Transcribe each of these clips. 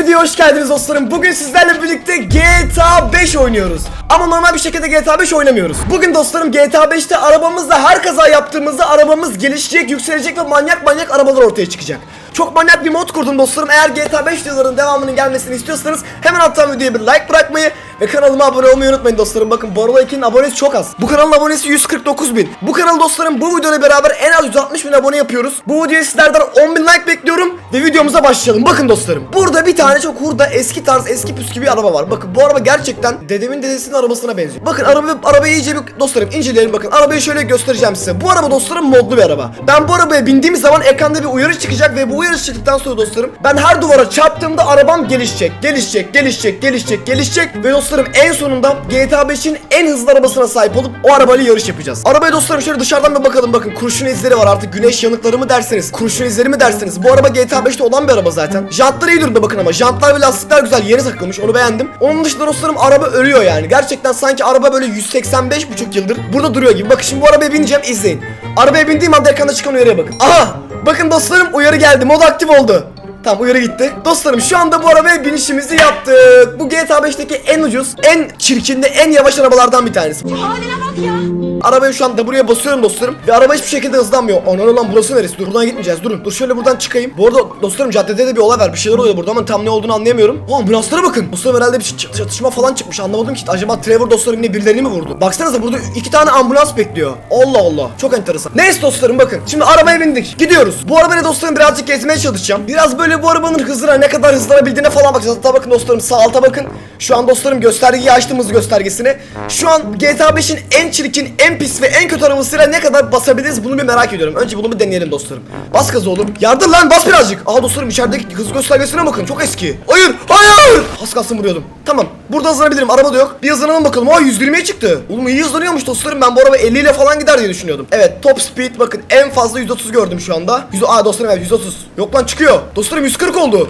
videoya hoş geldiniz dostlarım. Bugün sizlerle birlikte GTA 5 oynuyoruz. Ama normal bir şekilde GTA 5 oynamıyoruz. Bugün dostlarım GTA 5'te arabamızla her kaza yaptığımızda arabamız gelişecek, yükselecek ve manyak manyak arabalar ortaya çıkacak. Çok manyak bir mod kurdum dostlarım. Eğer GTA 5 videoların devamının gelmesini istiyorsanız hemen alttan videoya bir like bırakmayı ve kanalıma abone olmayı unutmayın dostlarım. Bakın Borla 2'nin abonesi çok az. Bu kanalın abonesi 149 bin. Bu kanal dostlarım bu videoyla beraber en az 160 bin abone yapıyoruz. Bu videoya sizlerden 10 bin like bekliyorum ve videomuza başlayalım. Bakın dostlarım. Burada bir tane çok hurda eski tarz eski püskü bir araba var. Bakın bu araba gerçekten dedemin dedesinin arabasına benziyor. Bakın araba, arabayı iyice bir dostlarım inceleyelim bakın. Arabayı şöyle göstereceğim size. Bu araba dostlarım modlu bir araba. Ben bu arabaya bindiğim zaman ekranda bir uyarı çıkacak ve bu uyarı çıktıktan sonra dostlarım ben her duvara çarptığımda arabam gelişecek. Gelişecek, gelişecek, gelişecek, gelişecek ve dostlarım en sonunda GTA 5'in en hızlı arabasına sahip olup o arabayla yarış yapacağız. Arabaya dostlarım şöyle dışarıdan bir bakalım bakın kurşun izleri var artık güneş yanıkları mı derseniz kurşun izleri mi derseniz bu araba GTA 5'te olan bir araba zaten. Jantları iyi durumda bakın ama jantlar ve lastikler güzel yeni takılmış onu beğendim. Onun dışında dostlarım araba ölüyor yani. Gerçekten sanki araba böyle 185,5 yıldır burada duruyor gibi. Bakın şimdi bu arabaya bineceğim izleyin. Arabaya bindiğim anda ekranda çıkan uyarıya bakın. Aha! Bakın dostlarım uyarı geldi. Mod aktif oldu. Tamam uyarı gitti. Dostlarım şu anda bu arabaya binişimizi yaptık. Bu GTA 5'teki en ucuz, en çirkin en yavaş arabalardan bir tanesi. Haline bak ya. Arabayı şu anda buraya basıyorum dostlarım ve araba hiçbir şekilde hızlanmıyor. Ananı lan burası neresi? Dur buradan gitmeyeceğiz. Durun. Dur şöyle buradan çıkayım. Bu arada dostlarım caddede de bir olay var. Bir şeyler oluyor burada ama tam ne olduğunu anlayamıyorum. Aa ambulanslara bakın. Dostlarım herhalde bir çatışma falan çıkmış. Anlamadım ki. Acaba Trevor dostlarım yine birilerini mi vurdu? Baksanıza burada iki tane ambulans bekliyor. Allah Allah. Çok enteresan. Neyse dostlarım bakın. Şimdi arabaya bindik. Gidiyoruz. Bu arabayla dostlarım birazcık gezmeye çalışacağım. Biraz böyle bu arabanın hızına ne kadar hızlanabildiğine falan bakacağız. Hatta bakın dostlarım sağ alta bakın. Şu an dostlarım göstergeyi açtım hız göstergesini. Şu an GTA 5'in en çirkin, en pis ve en kötü arabasıyla ne kadar basabiliriz bunu bir merak ediyorum. Önce bunu bir deneyelim dostlarım. Bas gaz oğlum. Yardır lan bas birazcık. Aha dostlarım içerideki hız göstergesine bakın çok eski. Hayır hayır. Az kalsın vuruyordum. Tamam burada hızlanabilirim araba da yok. Bir hızlanalım bakalım. Aa 120'ye çıktı. Oğlum iyi hızlanıyormuş dostlarım. Ben bu araba 50 ile falan gider diye düşünüyordum. Evet top speed bakın en fazla 130 gördüm şu anda. 100 Aa dostlarım evet 130. Yok lan çıkıyor. Dostlarım 140 oldu.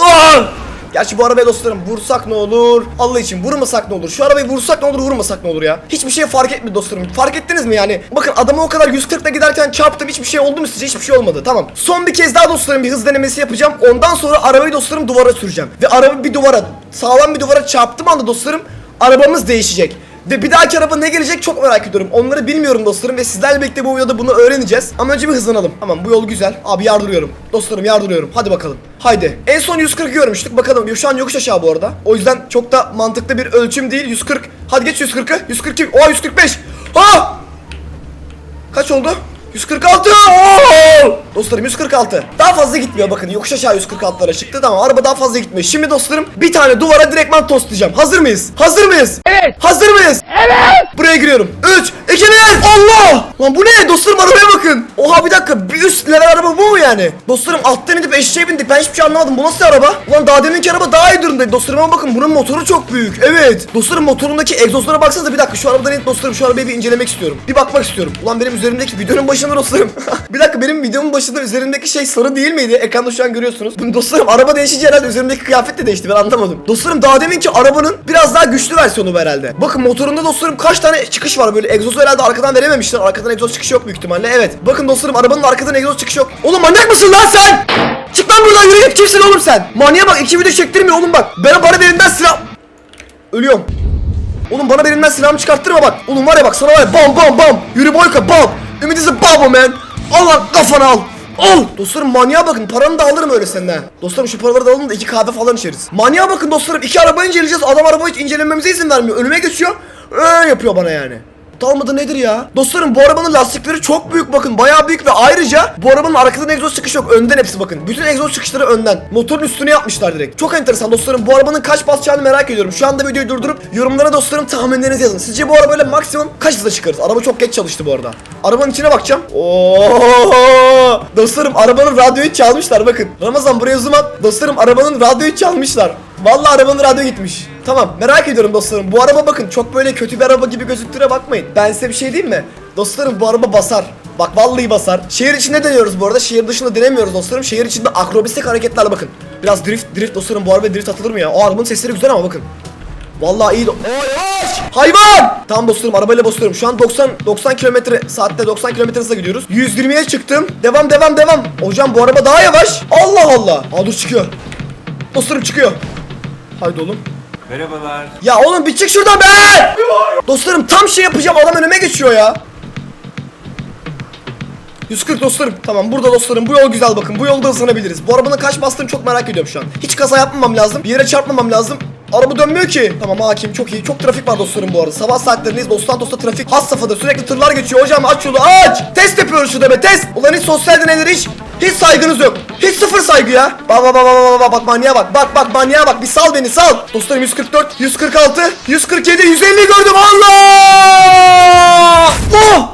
Aa! Gerçi bu arabaya dostlarım vursak ne olur? Allah için vurmasak ne olur? Şu arabayı vursak ne olur, vurmasak ne olur ya? Hiçbir şey fark etmedi dostlarım. Fark ettiniz mi yani? Bakın adamı o kadar 140 ile giderken çarptım. Hiçbir şey oldu mu sizce? Hiçbir şey olmadı. Tamam. Son bir kez daha dostlarım bir hız denemesi yapacağım. Ondan sonra arabayı dostlarım duvara süreceğim. Ve araba bir duvara, sağlam bir duvara çarptığım anda dostlarım arabamız değişecek. Ve bir dahaki araba ne gelecek çok merak ediyorum. Onları bilmiyorum dostlarım ve sizlerle birlikte bu videoda bunu öğreneceğiz. Ama önce bir hızlanalım. Tamam bu yol güzel. Abi yardırıyorum. Dostlarım yardırıyorum. Hadi bakalım. Haydi. En son 140 görmüştük. Bakalım şu an yokuş aşağı bu arada. O yüzden çok da mantıklı bir ölçüm değil. 140. Hadi geç 140'ı. 142. Oha 145. Ha! Kaç oldu? 146. Oo! Dostlarım 146. Daha fazla gitmiyor bakın. Yokuş aşağı 146'lara çıktı. Tamam araba daha fazla gitmiyor. Şimdi dostlarım bir tane duvara direktman tostlayacağım. Hazır mıyız? Hazır mıyız? Evet. Hazır mıyız? Evet. Buraya giriyorum. 3 2 1. Allah! Lan bu ne? Dostlarım arabaya bakın. Oha bir dakika. Bir üst level araba bu mu yani? Dostlarım alttan inip eşeğe bindik. Ben hiçbir şey anlamadım. Bu nasıl araba? Ulan daha deminki araba daha iyi durumdaydı. Dostlarım ama bakın bunun motoru çok büyük. Evet. Dostlarım motorundaki egzozlara baksanıza bir dakika. Şu arabadan inip dostlarım şu arabayı bir incelemek istiyorum. Bir bakmak istiyorum. Ulan benim üzerimdeki videonun başında dostlarım. bir dakika benim videomun başında üzerimdeki şey sarı değil miydi? Ekranda şu an görüyorsunuz. Dostlarım araba değişince herhalde üzerimdeki kıyafet de değişti. Ben anlamadım. Dostlarım daha deminki arabanın biraz daha güçlü versiyonu bu herhalde. Bakın motorunda dostlarım kaç tane çıkış var böyle. Egzozu herhalde arkadan verememişler. Arkadan egzoz çıkışı yok büyük ihtimalle. Evet. Bakın dostlarım arabanın arkadan egzoz çıkışı yok. Oğlum manyak mısın lan sen? Çık lan buradan yürü git kimsin oğlum sen? Manyağa bak iki video çektirmiyor oğlum bak. Ben bana birinden silah... Ölüyorum. Oğlum bana birinden silahımı çıkarttırma bak. Oğlum var ya bak sana var ya bam bam bam. Yürü boyka bam. Ümit is a babo man. Al lan kafana al. Al. Dostlarım manyağa bakın paranı da alırım öyle senden. Dostlarım şu paraları da alın da iki kahve falan içeriz. Manyağa bakın dostlarım iki araba inceleyeceğiz. Adam arabayı hiç incelememize izin vermiyor. Önüme geçiyor. Öyle yapıyor bana yani. Dalmadı nedir ya? Dostlarım bu arabanın lastikleri çok büyük bakın bayağı büyük ve ayrıca bu arabanın arkadan egzoz çıkışı yok önden hepsi bakın. Bütün egzoz çıkışları önden. Motorun üstüne yapmışlar direkt. Çok enteresan dostlarım bu arabanın kaç basacağını merak ediyorum. Şu anda videoyu durdurup yorumlara dostlarım tahminlerinizi yazın. Sizce bu arabayla maksimum kaç hızla çıkarız? Araba çok geç çalıştı bu arada. Arabanın içine bakacağım. Oo! Dostlarım arabanın radyoyu çalmışlar bakın. Ramazan buraya zoom at. Dostlarım arabanın radyoyu çalmışlar. Vallahi arabanın radyo gitmiş. Tamam merak ediyorum dostlarım. Bu araba bakın çok böyle kötü bir araba gibi gözüktüğüne bakmayın. Ben size bir şey diyeyim mi? Dostlarım bu araba basar. Bak vallahi basar. Şehir içinde deniyoruz bu arada. Şehir dışında denemiyoruz dostlarım. Şehir içinde akrobistik hareketlerle bakın. Biraz drift drift dostlarım bu araba drift atılır mı ya? O arabanın sesleri güzel ama bakın. Vallahi iyi. Oo yavaş! Hayvan! Tamam dostlarım arabayla basıyorum. Şu an 90 90 kilometre saatte 90 kilometre hızla gidiyoruz. 120'ye çıktım. Devam devam devam. Hocam bu araba daha yavaş. Allah Allah. Aa dur çıkıyor. Dostlarım çıkıyor. Haydi oğlum. Merhabalar. Ya oğlum bir çık şuradan be! Dostlarım tam şey yapacağım adam önüme geçiyor ya. 140 dostlarım. Tamam burada dostlarım bu yol güzel bakın. Bu yolda hızlanabiliriz. Bu arabanın kaç bastığını çok merak ediyorum şu an. Hiç kaza yapmamam lazım. Bir yere çarpmamam lazım. Araba dönmüyor ki. Tamam hakim çok iyi. Çok trafik var dostlarım bu arada. Sabah saatlerindeyiz. Dos Santos'ta trafik has safhada. Sürekli tırlar geçiyor. Hocam aç yolu aç. Test yapıyoruz şurada be test. Ulan hiç sosyal deneyleri hiç. Hiç saygınız yok. Hiç sıfır saygı ya. Bak bak bak bak bak bak manyağa bak. Bak bak manyağa bak. Bir sal beni sal. Dostlarım 144, 146, 147, 150 gördüm. Allah! Oh!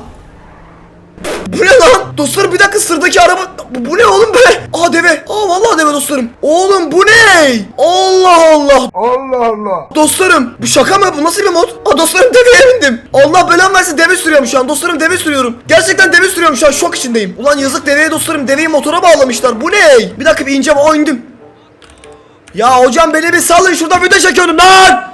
Bu ne lan? Dostlarım bir dakika sırdaki araba bu, bu ne oğlum be? Aa deve. Aa vallahi deve dostlarım. Oğlum bu ne? Allah Allah. Allah Allah. Dostlarım bu şaka mı? Bu nasıl bir mod? Aa dostlarım deveye bindim. Allah belamı versin deve sürüyorum şu an. Dostlarım deve sürüyorum. Gerçekten deve sürüyorum şu an şok içindeyim. Ulan yazık deveye dostlarım deveyi motora bağlamışlar. Bu ne? Bir dakika bir ineceğim. Aa indim. Ya hocam beni bir salın şurada video çekiyorum lan.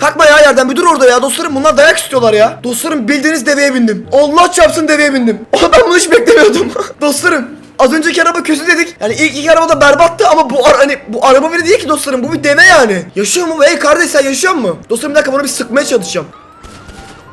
Kalkma ya yerden bir dur orada ya dostlarım bunlar dayak istiyorlar ya. Dostlarım bildiğiniz deveye bindim. Allah çarpsın deveye bindim. Aa, ben bunu hiç beklemiyordum. dostlarım az önceki araba kötü dedik. Yani ilk iki araba da berbattı ama bu ar- hani bu araba bile değil ki dostlarım. Bu bir deve yani. Yaşıyor mu? Ey kardeş sen yaşıyor mu? Dostlarım bir dakika bunu bir sıkmaya çalışacağım.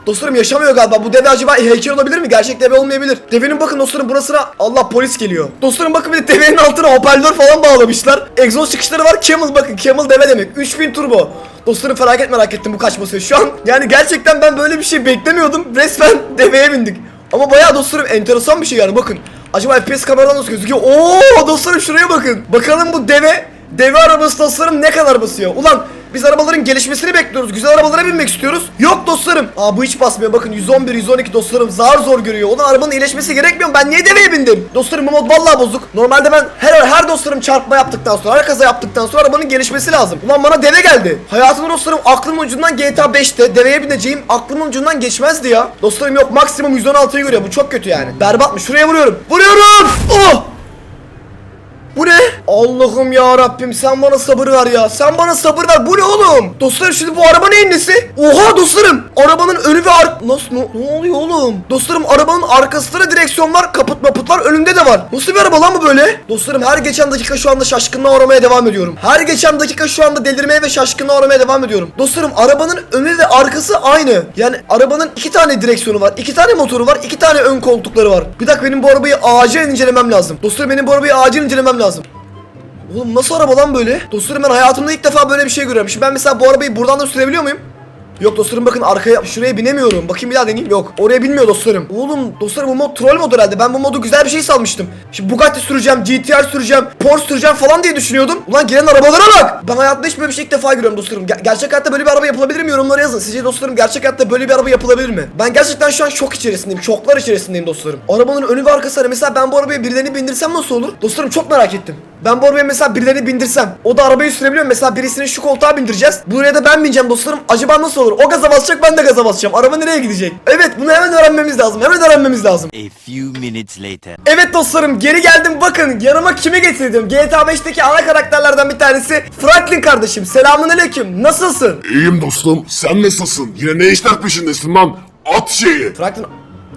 Dostlarım yaşamıyor galiba. Bu deve acaba heykel olabilir mi? Gerçek deve olmayabilir. Devenin bakın dostlarım burasına Allah polis geliyor. Dostlarım bakın bir de devenin altına hoparlör falan bağlamışlar. Egzoz çıkışları var. Camel bakın. Camel deve demek. 3000 turbo. Dostlarım felaket merak ettim bu kaç basıyor şu an. Yani gerçekten ben böyle bir şey beklemiyordum. Resmen deveye bindik. Ama bayağı dostlarım enteresan bir şey yani bakın. Acaba FPS kameradan nasıl gözüküyor? Oo dostlarım şuraya bakın. Bakalım bu deve Deve arabası dostlarım ne kadar basıyor? Ulan biz arabaların gelişmesini bekliyoruz. Güzel arabalara binmek istiyoruz. Yok dostlarım. Aa bu hiç basmıyor. Bakın 111, 112 dostlarım zar zor görüyor. Ulan arabanın iyileşmesi gerekmiyor. Ben niye deveye bindim? Dostlarım bu mod vallahi bozuk. Normalde ben her her dostlarım çarpma yaptıktan sonra, her kaza yaptıktan sonra arabanın gelişmesi lazım. Ulan bana deve geldi. Hayatımda dostlarım aklımın ucundan GTA 5'te deveye bineceğim aklımın ucundan geçmezdi ya. Dostlarım yok maksimum 116'yı görüyor. Bu çok kötü yani. Berbatmış. Şuraya vuruyorum. Vuruyorum. Oh! Bu ne? Allah'ım ya Rabbim sen bana sabır ver ya. Sen bana sabır ver. Bu ne oğlum? Dostlarım şimdi bu araba neyin nesi? Oha dostlarım. Arabanın önü ve ar... Nasıl? Ne, ne oluyor oğlum? Dostlarım arabanın arkasında da direksiyon var. Kaput maput var. Önünde de var. Nasıl bir araba lan bu böyle? Dostlarım her geçen dakika şu anda şaşkınlığa uğramaya devam ediyorum. Her geçen dakika şu anda delirmeye ve şaşkınlığa uğramaya devam ediyorum. Dostlarım arabanın önü ve arkası aynı. Yani arabanın iki tane direksiyonu var. iki tane motoru var. iki tane ön koltukları var. Bir dakika benim bu arabayı acil incelemem lazım. Dostlarım benim bu arabayı acil incelemem lazım. Oğlum nasıl araba lan böyle? Dostlarım ben hayatımda ilk defa böyle bir şey görüyorum. Şimdi ben mesela bu arabayı buradan da sürebiliyor muyum? Yok dostlarım bakın arkaya şuraya binemiyorum. Bakayım bir daha deneyeyim. Yok. Oraya binmiyor dostlarım. Oğlum dostlarım bu mod troll mod herhalde. Ben bu modu güzel bir şey salmıştım. Şimdi Bugatti süreceğim, GTR süreceğim, Porsche süreceğim falan diye düşünüyordum. Ulan gelen arabalara bak. Ben hayatımda hiç böyle bir şey ilk defa görüyorum dostlarım. Ger- gerçek hayatta böyle bir araba yapılabilir mi? Yorumlara yazın. Sizce dostlarım gerçek hayatta böyle bir araba yapılabilir mi? Ben gerçekten şu an şok içerisindeyim. Şoklar içerisindeyim dostlarım. Arabanın önü ve arkası hani mesela ben bu arabaya birilerini bindirsem nasıl olur? Dostlarım çok merak ettim. Ben bu arabaya mesela birilerini bindirsem o da arabayı sürebiliyor? Mesela birisini şu koltuğa bindireceğiz. Buraya da ben bineceğim dostlarım. Acaba nasıl olur? O gaza basacak ben de gaza basacağım. Araba nereye gidecek? Evet bunu hemen öğrenmemiz lazım. Hemen öğrenmemiz lazım. A few minutes later. Evet dostlarım geri geldim bakın yanıma kimi getirdim GTA 5'teki ana karakterlerden bir tanesi Franklin kardeşim selamun aleyküm nasılsın? İyiyim dostum. Sen nasılsın? Yine ne işler peşindesin lan? At şeyi. Franklin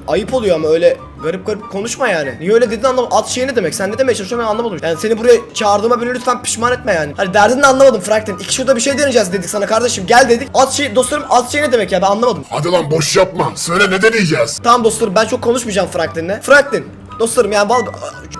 ayıp oluyor ama öyle garip garip konuşma yani. Niye öyle dedin anlamadım. At şey ne demek? Sen ne demeye çalışıyorsun ben anlamadım. Yani seni buraya çağırdığıma beni lütfen pişman etme yani. Hani derdini anlamadım Franklin. İki şurada bir şey deneyeceğiz dedik sana kardeşim. Gel dedik. At şey dostlarım at şey ne demek ya ben anlamadım. Hadi lan boş yapma. Söyle ne deneyeceğiz? Tamam dostlarım ben çok konuşmayacağım Franklin'le. Franklin dostlarım yani val-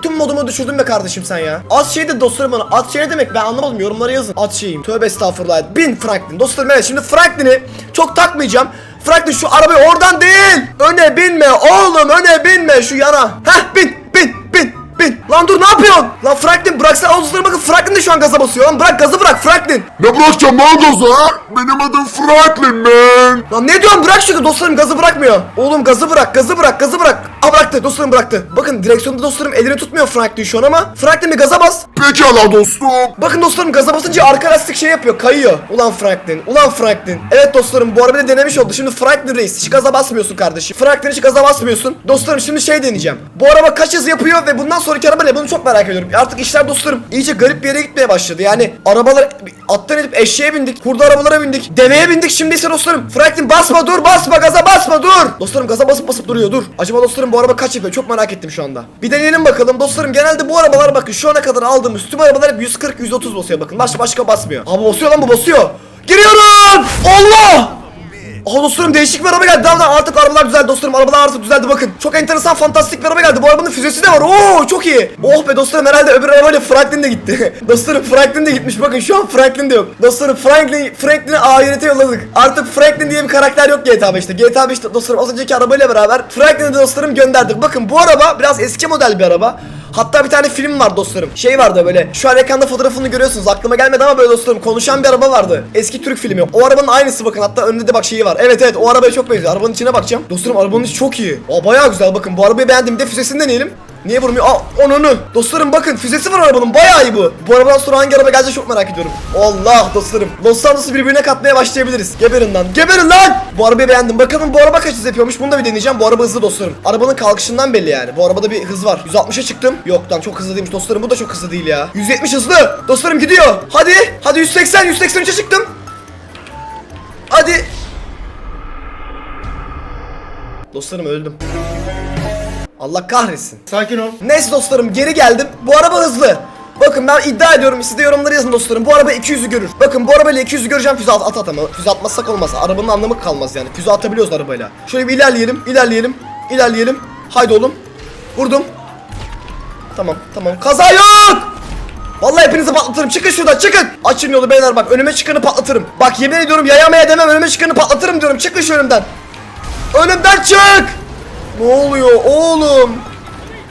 tüm modumu düşürdün be kardeşim sen ya. At şey de dostlarım bana. At şey ne demek ben anlamadım. Yorumlara yazın. At şeyim. Tövbe estağfurullah. Bin Franklin. Dostlarım evet şimdi Franklin'i çok takmayacağım. Franklin şu arabayı oradan değil. Öne binme oğlum öne binme şu yana. Heh bin bin bin bin. Lan dur ne yapıyorsun? Lan Franklin bıraksana dostlarım bakın Franklin de şu an gaza basıyor. Lan bırak gazı bırak Franklin. Ne bırakacağım lan gazı ha? Benim adım Franklin man. Lan ne diyorsun bırak şunu dostlarım gazı bırakmıyor. Oğlum gazı bırak gazı bırak gazı bırak. Aa bıraktı dostlarım bıraktı. Bakın direksiyonda dostlarım elini tutmuyor Franklin şu an ama. Franklin bir gaza bas. Pekala dostum. Bakın dostlarım gaza basınca arka lastik şey yapıyor kayıyor. Ulan Franklin ulan Franklin. Evet dostlarım bu arabayı denemiş oldu. Şimdi Franklin reis hiç gaza basmıyorsun kardeşim. Franklin hiç gaza basmıyorsun. Dostlarım şimdi şey deneyeceğim. Bu araba kaç hız yapıyor ve bundan sonraki araba ne bunu çok merak ediyorum. Artık işler dostlarım iyice garip bir yere gitmeye başladı. Yani arabalar attan edip eşeğe bindik. Hurda arabalara bindik. Deveye bindik şimdi ise dostlarım. Franklin basma dur basma gaza basma dur. Dostlarım gaza basıp basıp duruyor dur. Acaba dostlarım bu araba kaç yapıyor çok merak ettim şu anda. Bir deneyelim bakalım dostlarım genelde bu arabalar bakın şu ana kadar aldığımız tüm arabalar hep 140-130 basıyor bakın. Başka başka basmıyor. Ama basıyor lan bu basıyor. Giriyorum. Allah. Aha dostlarım değişik bir araba geldi. Tamam tamam, artık arabalar düzeldi dostlarım. Arabalar artık düzeldi bakın. Çok enteresan fantastik bir araba geldi. Bu arabanın füzesi de var. Oo çok iyi. Oh be dostlarım herhalde öbür arabayla Franklin de gitti. dostlarım Franklin de gitmiş. Bakın şu an Franklin de yok. Dostlarım Franklin Franklin'i ahirete yolladık. Artık Franklin diye bir karakter yok GTA 5'te. GTA 5'te dostlarım az önceki arabayla beraber Franklin'i de dostlarım gönderdik. Bakın bu araba biraz eski model bir araba. Hatta bir tane film var dostlarım. Şey vardı böyle. Şu an ekranda fotoğrafını görüyorsunuz. Aklıma gelmedi ama böyle dostlarım konuşan bir araba vardı. Eski Türk filmi. O arabanın aynısı bakın. Hatta önünde de bak şeyi var. Evet evet o arabaya çok benziyor. Arabanın içine bakacağım. Dostlarım arabanın içi çok iyi. Aa bayağı güzel bakın. Bu arabayı beğendim. Bir de füzesini deneyelim. Niye vurmuyor? Aa onunu. Dostlarım bakın füzesi var arabanın. Bayağı iyi bu. Bu arabadan sonra hangi araba gelecek çok merak ediyorum. Allah dostlarım. Los Santos'u birbirine katmaya başlayabiliriz. Geberin lan. Geberin lan. Bu arabayı beğendim. Bakalım bu araba kaç hız yapıyormuş. Bunu da bir deneyeceğim. Bu araba hızlı dostlarım. Arabanın kalkışından belli yani. Bu arabada bir hız var. 160'a çıktım. Yok lan çok hızlı değilmiş dostlarım. Bu da çok hızlı değil ya. 170 hızlı. Dostlarım gidiyor. Hadi. Hadi 180. 183'e çıktım. Hadi. Dostlarım öldüm. Allah kahretsin. Sakin ol. Neyse dostlarım geri geldim. Bu araba hızlı. Bakın ben iddia ediyorum siz de yorumları yazın dostlarım. Bu araba 200'ü görür. Bakın bu arabayla 200'ü göreceğim füze at, at at ama füze atmazsak olmaz. Arabanın anlamı kalmaz yani. Füze atabiliyoruz arabayla. Şöyle bir ilerleyelim, ilerleyelim, ilerleyelim. Haydi oğlum. Vurdum. Tamam, tamam. Kaza yok! Vallahi hepinizi patlatırım. Çıkın şuradan çıkın. Açın yolu beyler bak önüme çıkanı patlatırım. Bak yemin ediyorum yayamaya demem önüme çıkanı patlatırım diyorum. Çıkın şu önümden. Önümden çık! Ne oluyor oğlum?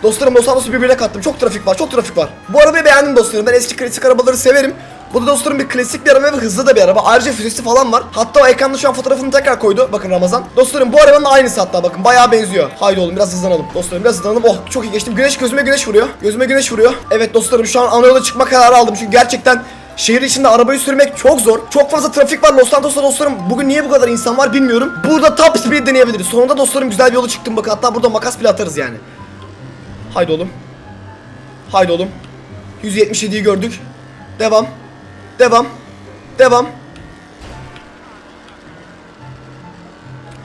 Dostlarım Los Santos'u birbirine kattım. Çok trafik var, çok trafik var. Bu arabayı beğendim dostlarım. Ben eski klasik arabaları severim. Bu da dostlarım bir klasik bir araba ve hızlı da bir araba. Ayrıca füzesi falan var. Hatta ekranda şu an fotoğrafını tekrar koydu. Bakın Ramazan. Dostlarım bu arabanın aynısı hatta bakın. Bayağı benziyor. Haydi oğlum biraz hızlanalım. Dostlarım biraz hızlanalım. Oh çok iyi geçtim. Güneş gözüme güneş vuruyor. Gözüme güneş vuruyor. Evet dostlarım şu an ana yola çıkma kararı aldım. Çünkü gerçekten Şehir içinde arabayı sürmek çok zor. Çok fazla trafik var Los Santos'ta dostlarım. Bugün niye bu kadar insan var bilmiyorum. Burada top speed deneyebiliriz. Sonunda dostlarım güzel bir yola çıktım bakın. Hatta burada makas bile atarız yani. Haydi oğlum. Haydi oğlum. 177'yi gördük. Devam. Devam. Devam.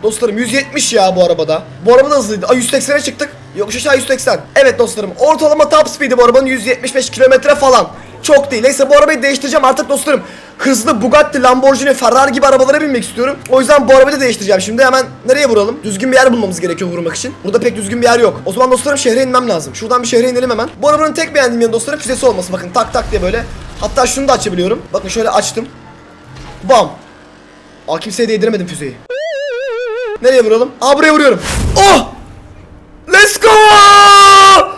Dostlarım 170 ya bu arabada. Bu araba da hızlıydı. Ay 180'e çıktık. Yokuş aşağı 180. Evet dostlarım. Ortalama top speed'i bu arabanın 175 kilometre falan. Çok değil. Neyse bu arabayı değiştireceğim artık dostlarım. Hızlı Bugatti, Lamborghini, Ferrari gibi arabalara binmek istiyorum. O yüzden bu arabayı da değiştireceğim. Şimdi hemen nereye vuralım? Düzgün bir yer bulmamız gerekiyor vurmak için. Burada pek düzgün bir yer yok. O zaman dostlarım şehre inmem lazım. Şuradan bir şehre inelim hemen. Bu arabanın tek beğendiğim yanı dostlarım füzesi olması. Bakın tak tak diye böyle. Hatta şunu da açabiliyorum. Bakın şöyle açtım. Bam. Aa kimseye değdiremedim füzeyi. Nereye vuralım? Aa buraya vuruyorum. Oh! Let's go!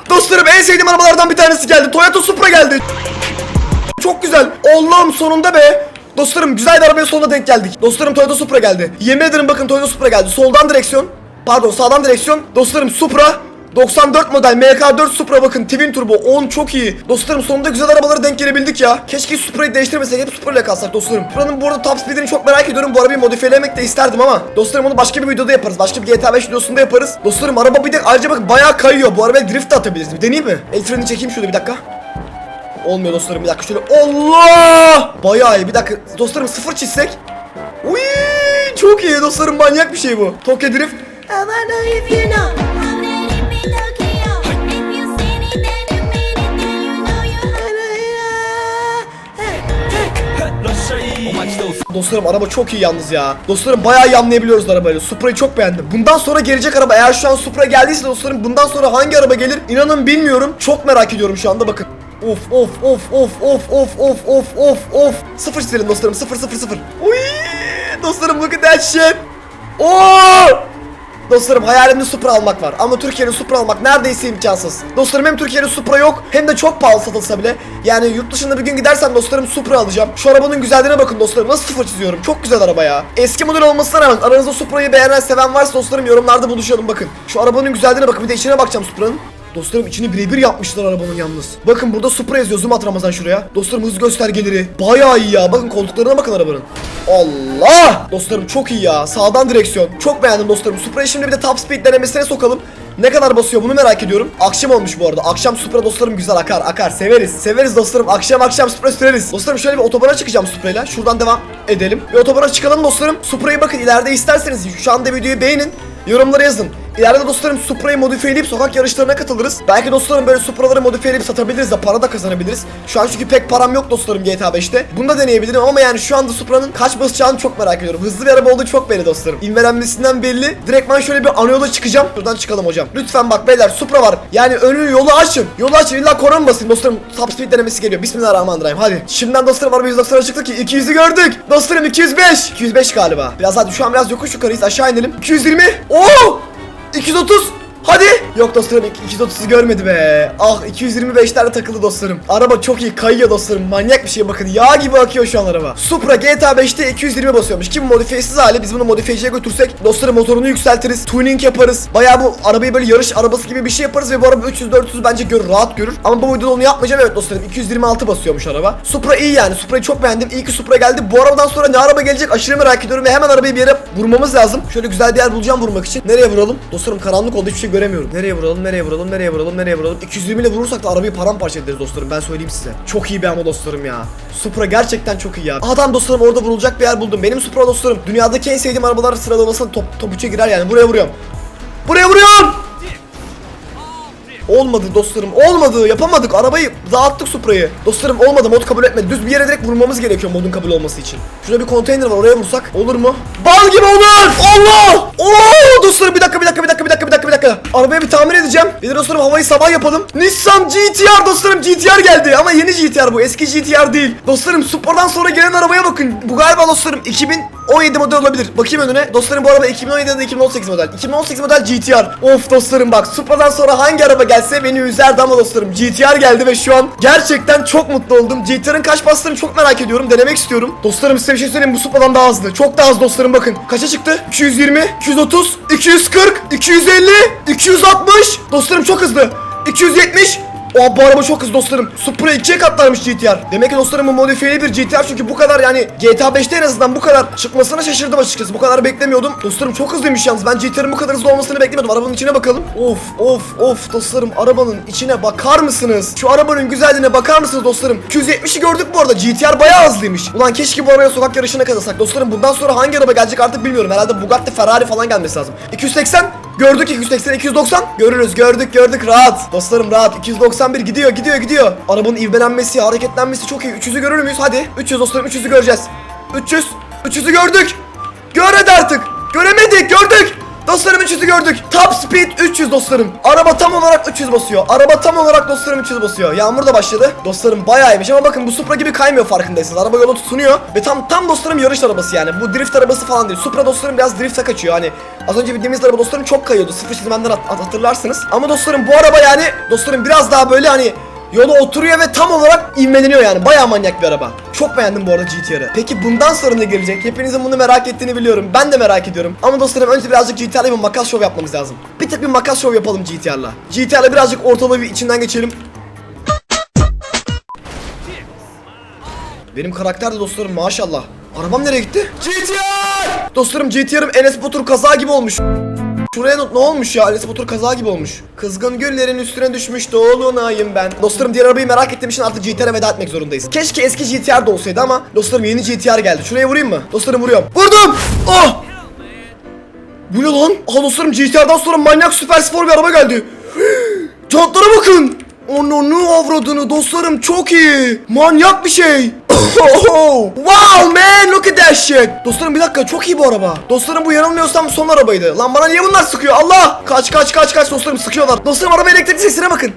Dostlarım en sevdiğim arabalardan bir tanesi geldi. Toyota Supra geldi. Çok güzel. Allah'ım sonunda be. Dostlarım güzel bir arabaya sonunda denk geldik. Dostlarım Toyota Supra geldi. Yemin ederim bakın Toyota Supra geldi. Soldan direksiyon. Pardon sağdan direksiyon. Dostlarım Supra. 94 model MK4 Supra bakın Twin Turbo 10 çok iyi. Dostlarım sonunda güzel arabalara denk gelebildik ya. Keşke Supra'yı değiştirmesek hep Supra ile kalsak dostlarım. Supra'nın bu arada top speedini çok merak ediyorum. Bu arabayı modifiyelemek de isterdim ama. Dostlarım onu başka bir videoda yaparız. Başka bir GTA 5 videosunda yaparız. Dostlarım araba bir de ayrıca bakın bayağı kayıyor. Bu arabaya drift de atabiliriz. Bir deneyeyim mi? El freni çekeyim şöyle bir dakika. Olmuyor dostlarım bir dakika şöyle Allah! Bayağı iyi bir dakika dostlarım sıfır çizsek. Uy, çok iyi dostlarım manyak bir şey bu. Tokyo Drift. Dostlarım araba çok iyi yalnız ya. Dostlarım bayağı iyi anlayabiliyoruz arabayla. Supra'yı çok beğendim. Bundan sonra gelecek araba eğer şu an Supra geldiyse dostlarım bundan sonra hangi araba gelir inanın bilmiyorum. Çok merak ediyorum şu anda bakın. Of of of of of of of of of of. Sıfır çizelim dostlarım sıfır sıfır sıfır. Uy, dostlarım look at that shit. Oo! Dostlarım hayalimde Supra almak var ama Türkiye'nin Supra almak neredeyse imkansız. Dostlarım hem Türkiye'nin Supra yok hem de çok pahalı satılsa bile. Yani yurt dışında bir gün gidersem dostlarım Supra alacağım. Şu arabanın güzelliğine bakın dostlarım nasıl sıfır çiziyorum. Çok güzel araba ya. Eski model olmasına rağmen aranızda Supra'yı beğenen seven varsa dostlarım yorumlarda buluşalım bakın. Şu arabanın güzelliğine bakın bir de içine bakacağım Supra'nın. Dostlarım içini birebir yapmışlar arabanın yalnız. Bakın burada Supra yazıyor zoom at Ramazan şuraya. Dostlarım hız göstergeleri. Bayağı iyi ya. Bakın koltuklarına bakın arabanın. Allah! Dostlarım çok iyi ya. Sağdan direksiyon. Çok beğendim dostlarım. Supra'yı şimdi bir de top speed denemesine sokalım. Ne kadar basıyor bunu merak ediyorum. Akşam olmuş bu arada. Akşam Supra dostlarım güzel akar akar. Severiz. Severiz dostlarım. Akşam akşam Supra süreriz. Dostlarım şöyle bir otobana çıkacağım Supra'yla. Şuradan devam edelim. Bir otobana çıkalım dostlarım. Supra'yı bakın ileride isterseniz şu anda videoyu beğenin. Yorumlara yazın. İleride dostlarım Supra'yı modifiyeleyip sokak yarışlarına katılırız. Belki dostlarım böyle Supra'ları modifiyeleyip satabiliriz de para da kazanabiliriz. Şu an çünkü pek param yok dostlarım GTA 5'te. Bunu da deneyebilirim ama yani şu anda Supra'nın kaç basacağını çok merak ediyorum. Hızlı bir araba olduğu çok belli dostlarım. İnvelenmesinden belli. Direktman şöyle bir ana çıkacağım. Buradan çıkalım hocam. Lütfen bak beyler Supra var. Yani önünü yolu açın. Yolu açın. İlla korna mı basayım dostlarım? Top speed denemesi geliyor. Bismillahirrahmanirrahim. Hadi. Şimdiden dostlarım araba 190'a çıktı ki 200'ü gördük. Dostlarım 205. 205 galiba. Biraz hadi şu an biraz yokuş yukarıyız. Aşağı inelim. 220. Oo! 230 Hadi. Yok dostlarım 230'u görmedi be. Ah 225'lerde takıldı dostlarım. Araba çok iyi kayıyor dostlarım. Manyak bir şey bakın. Yağ gibi akıyor şu an araba. Supra GTA 5'te 220 basıyormuş. Kim modifiyesiz hali biz bunu modifiyeciye götürsek dostlarım motorunu yükseltiriz. Tuning yaparız. Bayağı bu arabayı böyle yarış arabası gibi bir şey yaparız ve bu araba 300-400 bence görür rahat görür. Ama bu videoda onu yapmayacağım. Evet dostlarım 226 basıyormuş araba. Supra iyi yani. Supra'yı çok beğendim. İyi ki Supra geldi. Bu arabadan sonra ne araba gelecek aşırı merak ediyorum ve hemen arabayı bir yere vurmamız lazım. Şöyle güzel bir yer bulacağım vurmak için. Nereye vuralım? Dostlarım karanlık oldu hiçbir şey göremiyorum. Nereye vuralım? Nereye vuralım? Nereye vuralım? Nereye vuralım? 220 ile vurursak da arabayı paramparça ederiz dostlarım. Ben söyleyeyim size. Çok iyi bir ama dostlarım ya. Supra gerçekten çok iyi ya. Adam dostlarım orada vurulacak bir yer buldum. Benim Supra dostlarım dünyadaki en sevdiğim arabalar sıralamasına top top 3'e girer yani. Buraya vuruyorum. Buraya vuruyorum. Olmadı dostlarım olmadı. Yapamadık. Arabayı dağıttık Supra'yı. Dostlarım olmadı. Mod kabul etmedi. Düz bir yere direkt vurmamız gerekiyor modun kabul olması için. Şurada bir konteyner var. Oraya vursak olur mu? Bal gibi olur. Allah! Oo dostlarım bir dakika bir dakika bir dakika bir dakika bir dakika bir dakika. Arabayı bir tamir edeceğim. Bir de dostlarım havayı sabah yapalım. Nissan GTR dostlarım GTR geldi. Ama yeni GTR bu. Eski GTR değil. Dostlarım Supra'dan sonra gelen arabaya bakın. Bu galiba dostlarım 2017 model olabilir. Bakayım önüne. Dostlarım bu araba 2017 ya da 2018 model. 2018 model GTR Of dostlarım bak Supra'dan sonra hangi araba gelse beni üzerdi ama dostlarım GTR geldi ve şu an gerçekten çok mutlu oldum. GTR'ın kaç bastığını çok merak ediyorum denemek istiyorum. Dostlarım size bir şey söyleyeyim bu Supra'dan daha hızlı. Çok daha hızlı dostlarım bakın. Kaça çıktı? 220 230 240 250 260 Dostlarım çok hızlı. 270 Aa bu araba çok hızlı dostlarım. Supra 2'ye katlarmış GTR. Demek ki dostlarım bu modifiyeli bir GTR çünkü bu kadar yani GTA 5'te en azından bu kadar çıkmasına şaşırdım açıkçası. Bu kadar beklemiyordum. Dostlarım çok hızlıymış yalnız. Ben GTR'ın bu kadar hızlı olmasını beklemiyordum. Arabanın içine bakalım. Of of of dostlarım arabanın içine bakar mısınız? Şu arabanın güzelliğine bakar mısınız dostlarım? 270'i gördük bu arada. GTR bayağı hızlıymış. Ulan keşke bu arabaya sokak yarışına katılsak. Dostlarım bundan sonra hangi araba gelecek artık bilmiyorum. Herhalde Bugatti, Ferrari falan gelmesi lazım. 280 Gördük 280 290 görürüz gördük gördük rahat dostlarım rahat 291 gidiyor gidiyor gidiyor. Arabanın ivmelenmesi hareketlenmesi çok iyi. 300'ü görür müyüz? Hadi. 300 dostlarım 300'ü göreceğiz. 300 300'ü gördük. Gör hadi artık. Göremedik gördük Dostlarım 300'ü gördük. Top speed 300 dostlarım. Araba tam olarak 300 basıyor. Araba tam olarak dostlarım 300 basıyor. Yağmur da başladı. Dostlarım bayağı iyiymiş ama bakın bu Supra gibi kaymıyor farkındaysınız. Araba yola tutunuyor ve tam tam dostlarım yarış arabası yani. Bu drift arabası falan değil. Supra dostlarım biraz drift'e kaçıyor. Hani az önce bildiğimiz araba dostlarım çok kayıyordu. Sıfır çizmenden hat- hat- hatırlarsınız. Ama dostlarım bu araba yani dostlarım biraz daha böyle hani Yola oturuyor ve tam olarak ivmeleniyor yani. Bayağı manyak bir araba. Çok beğendim bu arada GTR'ı. Peki bundan sonra ne gelecek? Hepinizin bunu merak ettiğini biliyorum. Ben de merak ediyorum. Ama dostlarım önce birazcık GTR'la bir makas şov yapmamız lazım. Bir tık bir makas şov yapalım GTR'la. GTR'la birazcık ortalığı bir içinden geçelim. Benim karakter de dostlarım maşallah. Arabam nereye gitti? GTR! Dostlarım GTR'ım Enes Batur kaza gibi olmuş. Not ne olmuş ya? Enes Batur kaza gibi olmuş. Kızgın güllerin üstüne düşmüş dolunayım ben. Dostlarım diğer arabayı merak ettiğim için artık GTR'e veda etmek zorundayız. Keşke eski GTR de olsaydı ama dostlarım yeni GTR geldi. Şuraya vurayım mı? Dostlarım vuruyorum. Vurdum! Oh! Bu ne lan? Aha dostlarım GTR'dan sonra manyak süper spor bir araba geldi. Jantlara bakın. Onunu avradını dostlarım çok iyi. Manyak bir şey. Wow man look at that shit. Dostlarım bir dakika çok iyi bu araba. Dostlarım bu yanılmıyorsam son arabaydı. Lan bana niye bunlar sıkıyor Allah. Kaç kaç kaç kaç dostlarım sıkıyorlar. Dostlarım araba elektrikli sesine bakın.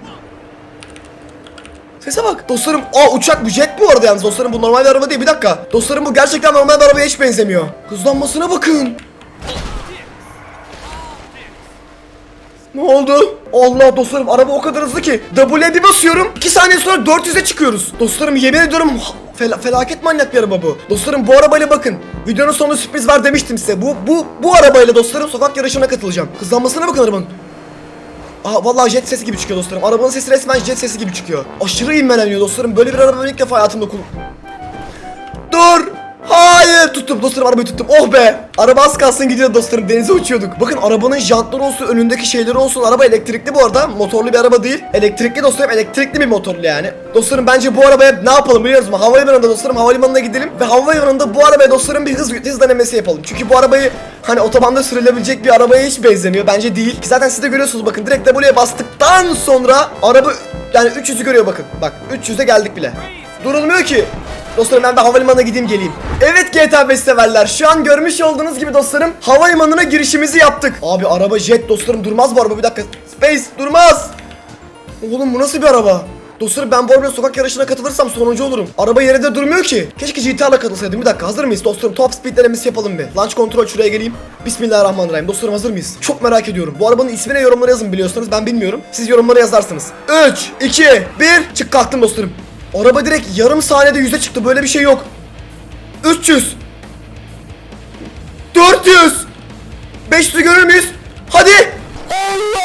Sese bak. Dostlarım aa uçak bu jet bu arada yalnız dostlarım bu normal bir araba değil bir dakika. Dostlarım bu gerçekten normal bir arabaya hiç benzemiyor. Hızlanmasına bakın. Ne oldu? Allah dostlarım araba o kadar hızlı ki W'ye bir basıyorum 2 saniye sonra 400'e çıkıyoruz Dostlarım yemin ediyorum fel- felaket manyak bir araba bu Dostlarım bu arabayla bakın Videonun sonunda sürpriz var demiştim size Bu bu bu arabayla dostlarım sokak yarışına katılacağım Hızlanmasına bakın arabanın Aa vallahi jet sesi gibi çıkıyor dostlarım. Arabanın sesi resmen jet sesi gibi çıkıyor. Aşırı inmeleniyor dostlarım. Böyle bir araba ilk defa hayatımda kul... Dur! Hayır tuttum. Dostlarım arabayı tuttum. Oh be! Araba az kalsın gidiyor dostlarım. Denize uçuyorduk. Bakın arabanın jantları olsun önündeki şeyleri olsun. Araba elektrikli bu arada. Motorlu bir araba değil. Elektrikli dostlarım elektrikli bir motorlu yani. Dostlarım bence bu arabaya ne yapalım biliyoruz mu Havalimanında dostlarım havalimanına gidelim Ve havalimanında bu arabaya dostlarım bir hız, hız denemesi yapalım. Çünkü bu arabayı hani otobanda sürülebilecek bir arabaya hiç benzemiyor. Bence değil. Ki zaten siz de görüyorsunuz bakın. Direkt W'ye bastıktan sonra Araba yani 300'ü görüyor bakın. Bak 300'e geldik bile. Durulmuyor ki Dostlarım ben de havalimanına gideyim geleyim. Evet GTA 5 severler şu an görmüş olduğunuz gibi dostlarım havalimanına girişimizi yaptık. Abi araba jet dostlarım durmaz bu araba bir dakika. Space durmaz. Oğlum bu nasıl bir araba? Dostlarım ben bu arabayla sokak yarışına katılırsam sonuncu olurum. Araba yerinde durmuyor ki. Keşke GTA'la katılsaydım. Bir dakika hazır mıyız dostlarım? Top speed denemesi yapalım bir. Launch control şuraya geleyim. Bismillahirrahmanirrahim. Dostlarım hazır mıyız? Çok merak ediyorum. Bu arabanın ismine yorumlara yazın biliyorsanız ben bilmiyorum. Siz yorumlara yazarsınız. 3, 2, 1. Çık kalktım dostlarım. Araba direkt yarım saniyede yüze çıktı. Böyle bir şey yok. 300 400 500'ü görür müyüz? Hadi! Allah!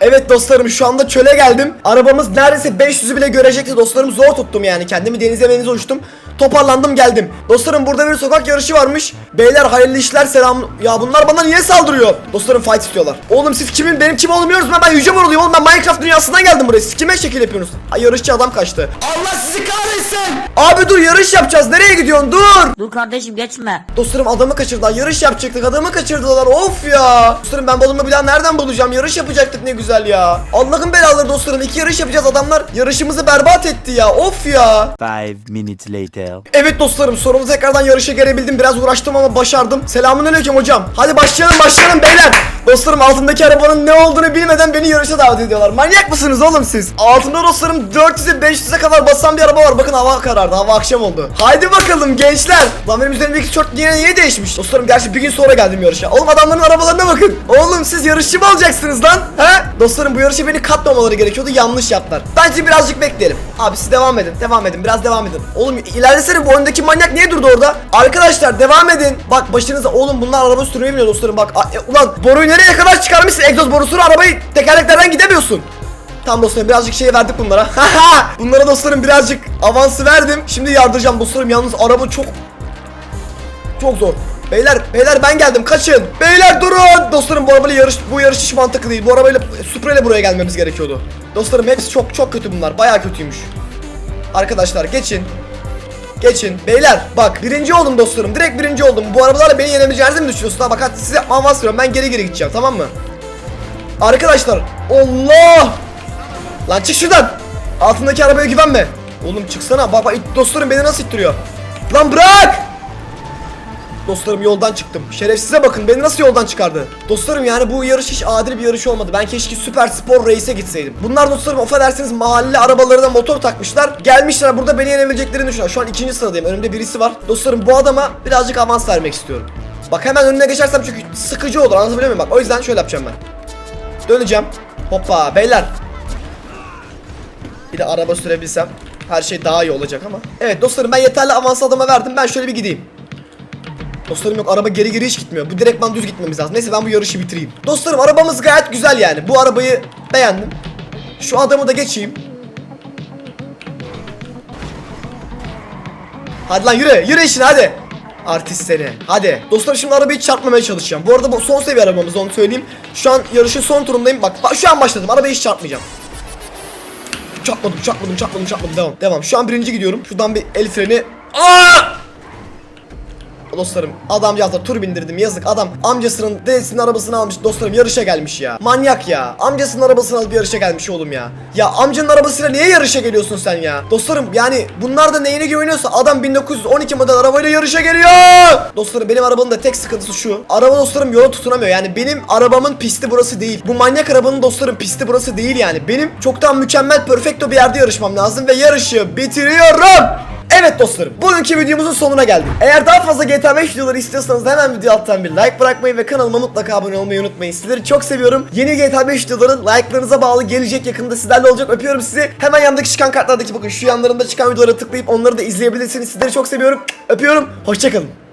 Evet dostlarım şu anda çöle geldim. Arabamız neredeyse 500'ü bile görecekti dostlarım. Zor tuttum yani. Kendimi denize menize uçtum. Toparlandım geldim. Dostlarım burada bir sokak yarışı varmış. Beyler hayırlı işler selam. Ya bunlar bana niye saldırıyor? Dostlarım fight istiyorlar. Oğlum siz kimin benim kim olduğumu biliyorsunuz. Ben, ben Yüce Borulu'yum oğlum. Ben Minecraft dünyasından geldim buraya. Siz kime şekil yapıyorsunuz? Ay yarışçı adam kaçtı. Allah sizi kahretsin. Abi dur yarış yapacağız. Nereye gidiyorsun? Dur. Dur kardeşim geçme. Dostlarım adamı kaçırdılar. Yarış yapacaktık. Adamı kaçırdılar. Of ya. Dostlarım ben balımı bilen nereden bulacağım? Yarış yapacaktık ne güzel ya. Allah'ın belaları dostlarım. iki yarış yapacağız. Adamlar yarışımızı berbat etti ya. Of ya. Five minutes later. Evet dostlarım sonunda tekrardan yarışa gelebildim. Biraz uğraştım ama başardım. Selamünaleyküm hocam. Hadi başlayalım başlayalım beyler. Dostlarım altındaki arabanın ne olduğunu bilmeden beni yarışa davet ediyorlar. Manyak mısınız oğlum siz? Altında dostlarım 400'e 500'e kadar basan bir araba var. Bakın hava karardı. Hava akşam oldu. Haydi bakalım gençler. Lan benim üzerimdeki tişört yine niye değişmiş? Dostlarım gerçi bir gün sonra geldim yarışa. Oğlum adamların arabalarına bakın. Oğlum siz yarışçı mı olacaksınız lan? He? Dostlarım bu yarışa beni katmamaları gerekiyordu. Yanlış yaptılar. Bence birazcık bekleyelim. Abi siz devam edin. Devam edin. Biraz devam edin. Oğlum ilerlesene bu öndeki manyak niye durdu orada? Arkadaşlar devam edin. Bak başınıza oğlum bunlar araba sürmeyi biliyor dostlarım bak. A- e, ulan boruyu nereye kadar çıkarmışsın? Egzoz borusunu arabayı tekerleklerden gidemiyorsun. Tamam dostlarım birazcık şey verdik bunlara. Bunlara dostlarım birazcık avansı verdim. Şimdi yardıracağım dostlarım. Yalnız araba çok çok zor. Beyler, beyler ben geldim. Kaçın. Beyler durun. Dostlarım bu arabayla yarış bu yarış hiç mantıklı değil. Bu arabayla Supra ile buraya gelmemiz gerekiyordu. Dostlarım hepsi çok çok kötü bunlar. Bayağı kötüymüş. Arkadaşlar geçin. Geçin. Beyler bak birinci oldum dostlarım. Direkt birinci oldum. Bu arabalarla beni yenemeyeceğinizi mi düşünüyorsun? Ha bak hadi size avans veriyorum. Ben geri geri gideceğim tamam mı? Arkadaşlar. Allah! Lan çık şuradan. Altındaki arabaya güvenme. Oğlum çıksana. Bak bak dostlarım beni nasıl ittiriyor. Lan bırak! Dostlarım yoldan çıktım. Şerefsize bakın beni nasıl yoldan çıkardı. Dostlarım yani bu yarış hiç adil bir yarış olmadı. Ben keşke süper spor race'e gitseydim. Bunlar dostlarım affedersiniz mahalle arabalarına motor takmışlar. Gelmişler burada beni yenebileceklerini düşünüyorlar. Şu an ikinci sıradayım. Önümde birisi var. Dostlarım bu adama birazcık avans vermek istiyorum. Bak hemen önüne geçersem çünkü sıkıcı olur anlatabiliyor muyum? Bak o yüzden şöyle yapacağım ben. Döneceğim. Hoppa beyler. Bir de araba sürebilsem her şey daha iyi olacak ama. Evet dostlarım ben yeterli avans adama verdim. Ben şöyle bir gideyim. Dostlarım yok araba geri geri hiç gitmiyor. Bu direktman düz gitmemiz lazım. Neyse ben bu yarışı bitireyim. Dostlarım arabamız gayet güzel yani. Bu arabayı beğendim. Şu adamı da geçeyim. Hadi lan yürü. Yürü işine hadi. Artist seni. Hadi. Dostlarım şimdi arabayı çarpmamaya çalışacağım. Bu arada bu son seviye arabamız onu söyleyeyim. Şu an yarışın son turundayım. Bak şu an başladım. Arabayı hiç çarpmayacağım. Çarpmadım, çarpmadım, çarpmadım, çarpmadım. Devam, devam. Şu an birinci gidiyorum. Şuradan bir el freni. Aa! Dostlarım adamcağıza tur bindirdim yazık. Adam amcasının dedesinin arabasını almış dostlarım yarışa gelmiş ya. Manyak ya. Amcasının arabasını alıp yarışa gelmiş oğlum ya. Ya amcanın arabasıyla niye yarışa geliyorsun sen ya? Dostlarım yani bunlar da neyine güveniyorsa adam 1912 model arabayla yarışa geliyor. Dostlarım benim arabanın da tek sıkıntısı şu. Araba dostlarım yola tutunamıyor. Yani benim arabamın pisti burası değil. Bu manyak arabanın dostlarım pisti burası değil yani. Benim çoktan mükemmel perfecto bir yerde yarışmam lazım ve yarışı bitiriyorum Evet dostlarım bugünkü videomuzun sonuna geldik. Eğer daha fazla GTA 5 videoları istiyorsanız hemen video alttan bir like bırakmayı ve kanalıma mutlaka abone olmayı unutmayın. Sizleri çok seviyorum. Yeni GTA 5 videoları like'larınıza bağlı gelecek yakında sizlerle olacak. Öpüyorum sizi. Hemen yandaki çıkan kartlardaki bakın şu yanlarında çıkan videolara tıklayıp onları da izleyebilirsiniz. Sizleri çok seviyorum. Öpüyorum. Hoşçakalın.